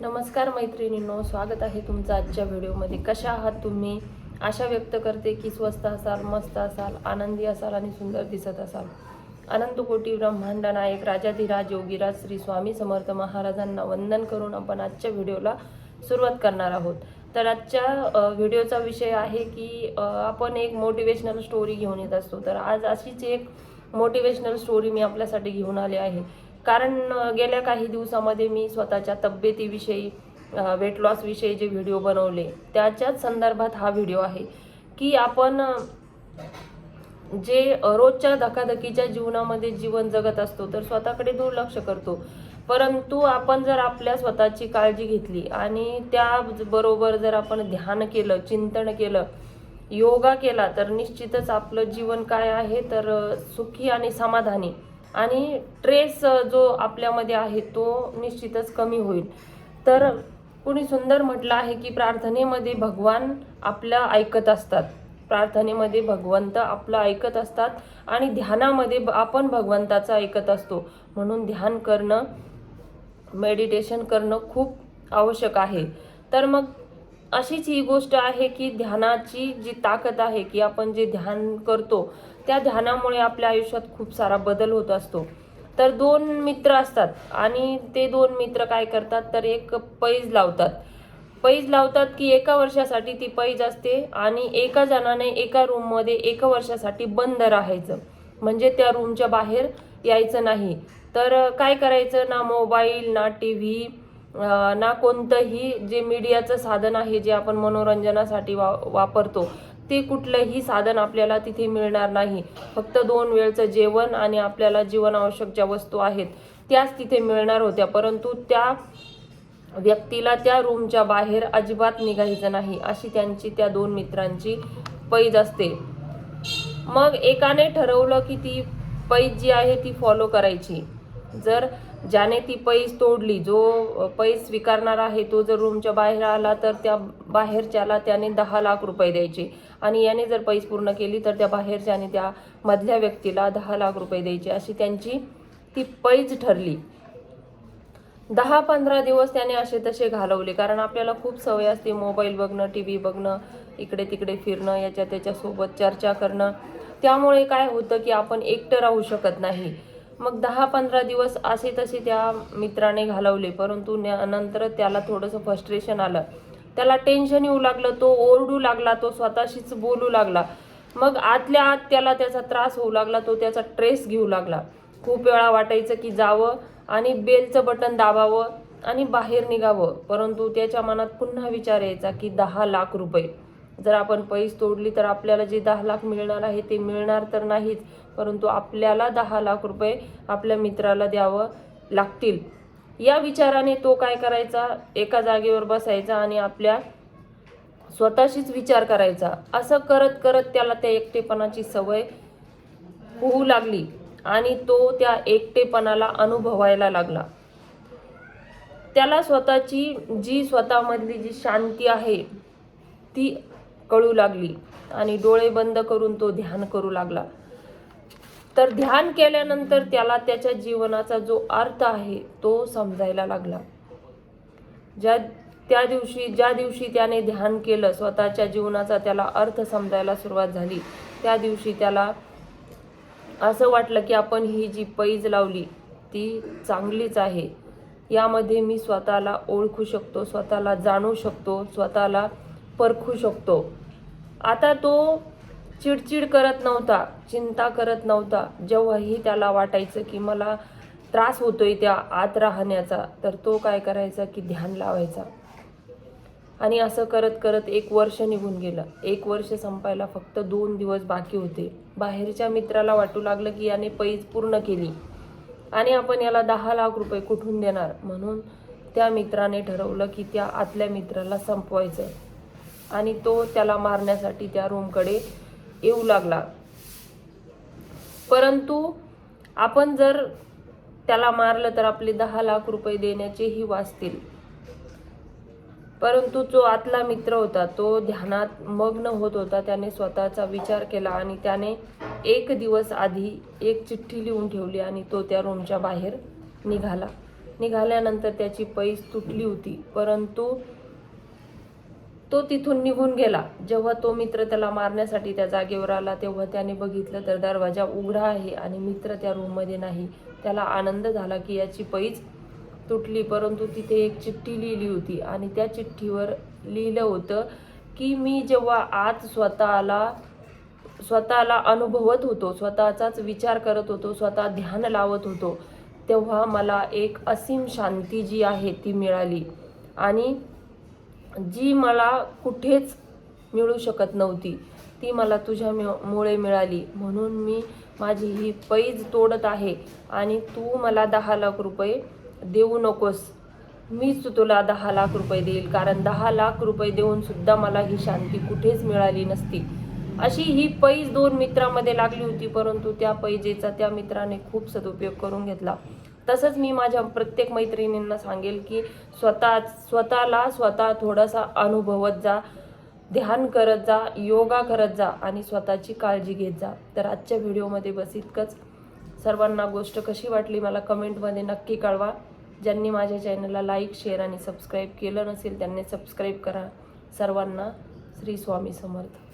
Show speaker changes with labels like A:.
A: नमस्कार मैत्रिणींनो स्वागत आहे तुमचं आजच्या व्हिडिओमध्ये. कशा आहात तुम्ही? आशा व्यक्त करते की स्वस्त असाल मस्त असाल आनंदी असाल आणि सुंदर दिसत असाल. अनंत कोटी ब्रह्मांड नायक राजाधिराज योगीराज श्री स्वामी समर्थ महाराजांना वंदन करून आपण आजच्या व्हिडिओला सुरुवात करणार आहोत. तर आजच्या व्हिडिओचा विषय आहे की आपण एक मोटिवेशनल स्टोरी घेऊन येत असतो. तर आज अशीच एक मोटिवेशनल स्टोरी मी आपल्यासाठी घेऊन आले आहे. कारण गेल्या काही दिवसामध्ये मी स्वतःच्या तब्येतीविषयी वेट लॉसविषयी जे व्हिडिओ बनवले त्याच्याच संदर्भात हा व्हिडिओ आहे की आपण जे रोजच्या धकाधकीच्या जीवनामध्ये जीवन जगत असतो तर स्वतःकडे दुर्लक्ष करतो. परंतु आपण जर आपल्या स्वतःची काळजी घेतली आणि त्याबरोबर जर आपण ध्यान केलं चिंतन केलं योगा केला तर निश्चितच आपलं जीवन काय आहे तर सुखी आणि समाधानी आणि ट्रेस जो आपल्यामध्ये आहे तो निश्चितच कमी होईल. तर कुणी सुंदर म्हटलं आहे की प्रार्थनेमध्ये भगवान आपल्या ऐकत असतात. प्रार्थनेमध्ये भगवंत आपलं ऐकत असतात आणि ध्यानामध्ये आपण भगवंताचं ऐकत असतो. म्हणून ध्यान करणं मेडिटेशन करणं खूप आवश्यक आहे. तर मग अशीच ही गोष्ट आहे की ध्यानाची जी ताकद आहे की आपण जे ध्यान करतो त्या ध्यानामुळे आपल्या आयुष्यात खूप सारा बदल होत असतो. तर दोन मित्र असतात आणि ते दोन मित्र काय करतात तर एक पैज लावतात. पैज लावतात की एका वर्षासाठी ती पैज असते आणि एका जणाने एका रूममध्ये एका वर्षासाठी बंद राहायचं. म्हणजे त्या रूमच्या बाहेर यायचं नाही. तर काय करायचं ना मोबाईल ना टी व्ही ना कोणतंही जे मीडियाचं साधन आहे जे आपण मनोरंजनासाठी वा वापरतो ते कुठलंही साधन आपल्याला तिथे मिळणार नाही. फक्त दोन वेळचं जेवण आणि आपल्याला जीवनावश्यक ज्या वस्तू आहेत त्याच तिथे मिळणार होत्या. परंतु त्या व्यक्तीला त्या रूमच्या बाहेर अजिबात निघायचं नाही अशी त्यांची त्या दोन मित्रांची पैज असते. मग एकाने ठरवलं की ती पैज जी आहे ती फॉलो करायची. जर ज्याने ती पैज तोडली जो अ, पैज स्वीकारणार आहे तो जर रूमच्या बाहेर आला तर त्या बाहेरच्याला त्याने दहा लाख रुपये द्यायचे. आणि याने जर पैज पूर्ण केली तर त्या बाहेरच्याने त्या मधल्या व्यक्तीला दहा लाख रुपये द्यायचे अशी त्यांची ती पैज ठरली. दहा पंधरा दिवस त्याने असे तसे घालवले कारण आपल्याला खूप सवय असते मोबाईल बघणं टी व्ही बघणं इकडे तिकडे फिरणं याच्या त्याच्यासोबत चर्चा करणं. त्यामुळे काय होतं की आपण एकटं राहू शकत नाही. मग दहा पंधरा दिवस असे तसे त्या मित्राने घालवले परंतु नंतर त्याला थोडंसं फ्रस्ट्रेशन आलं. त्याला टेन्शन येऊ लागलं तो ओरडू लागला तो स्वतःशीच बोलू लागला. मग आतल्या आत त्याला त्याचा त्रास होऊ लागला तो त्याचा ट्रेस घेऊ लागला. खूप वेळा वाटायचं की जावं आणि बेलचं बटन दाबावं आणि बाहेर निघावं परंतु त्याच्या मनात पुन्हा विचार यायचा की दहा लाख रुपये. जर आपण पैस तोडली तर आपल्याला जे दहा लाख मिळणार आहे ते मिळणार तर नाहीच परंतु आपल्याला दहा लाख रुपये आपल्या मित्राला द्यावं लागतील. या विचाराने तो काय करायचा? एका जागेवर बसायचा आणि आपल्या स्वतःशीच विचार करायचा. असं करत करत त्याला त्या एकटेपणाची सवय होऊ लागली आणि तो त्या एकटेपणाला अनुभवायला लागला. त्याला स्वतःची जी स्वतःमधली जी शांती आहे ती कळू लागली आणि डोळे बंद करून तो ध्यान करू लागला. तर ध्यान केल्यानंतर त्याला त्याच्या जीवनाचा जो अर्थ आहे तो समजायला लागला. ज्या त्या दिवशी ज्या दिवशी त्याने ध्यान केलं स्वतःच्या जीवनाचा त्याला अर्थ समजायला सुरुवात झाली. त्या दिवशी त्याला असं वाटलं की आपण ही जी पैज लावली ती चांगलीच आहे. यामध्ये मी स्वतःला ओळखू शकतो स्वतःला जाणू शकतो स्वतःला परखू शकतो. आता तो चिडचिड करत नव्हता चिंता करत नव्हता. जेव्हाही त्याला वाटायचं की मला त्रास होतोय त्या आत राहण्याचा तर तो काय करायचा की ध्यान लावायचा. आणि असं करत करत एक वर्ष निघून गेलं. एक वर्ष संपायला फक्त दोन दिवस बाकी होते. बाहेरच्या मित्राला वाटू लागलं की याने पैज पूर्ण केली. आणि आपण याला दहा लाख रुपये कुठून देणार? म्हणून त्या मित्राने ठरवलं की त्या आतल्या मित्राला संपवायचं आणि तो त्याला मारण्यासाठी त्या रूमकडे येऊ लागला. परंतु आपण जर त्याला मारलं तर आपले दहा लाख रुपये देण्याचेही वाचतील. परंतु जो आतला मित्र होता तो ध्यानात मग्न होत होता त्याने स्वतःचा विचार केला आणि त्याने एक दिवस आधी एक चिठ्ठी लिहून ठेवली आणि तो त्या रूमच्या बाहेर निघाला. निघाल्यानंतर त्याची पैस तुटली होती. परंतु तो तिथून निघून गेला. जेव्हा तो मित्र त्याला मारण्यासाठी त्या जागेवर आला तेव्हा त्याने बघितलं तर दरवाजा उघडा आहे आणि मित्र त्या रूममध्ये नाही. त्याला आनंद झाला की याची पैज तुटली परंतु तिथे एक चिठ्ठी लिहिली होती आणि त्या चिठ्ठीवर लिहिलं होतं की मी जेव्हा आज स्वतःला स्वतःला अनुभवत होतो स्वतःचाच विचार करत होतो स्वतः ध्यान लावत होतो तेव्हा मला एक असीम शांती जी आहे ती मिळाली. आणि जी मला कुठेच मिळू शकत नव्हती ती मला तुझ्या मुळे मिळाली. म्हणून मी माझी ही पैज तोडत आहे आणि तू मला दहा लाख रुपये देऊ नकोस. मीच तुला दहा लाख रुपये देईल कारण दहा लाख रुपये देऊन सुद्धा मला ही शांती कुठेच मिळाली नसती. अशी ही पैज दोन मित्रामध्ये लागली होती परंतु त्या पैजेचा त्या मित्राने खूप सदुपयोग करून घेतला. तसंच मी माझ्या प्रत्येक मैत्रिणींना सांगेल की स्वतः स्वतःला स्वतः थोडासा अनुभवत जा ध्यान करत जा योगा करत जा आणि स्वतःची काळजी घेत जा. तर आजच्या व्हिडिओमध्ये बस इतकंच. सर्वांना गोष्ट कशी वाटली मला कमेंटमध्ये नक्की कळवा. ज्यांनी माझ्या चॅनलला लाईक शेअर आणि सबस्क्राईब केलं नसेल त्यांनी सबस्क्राईब करा. सर्वांना श्री स्वामी समर्थ.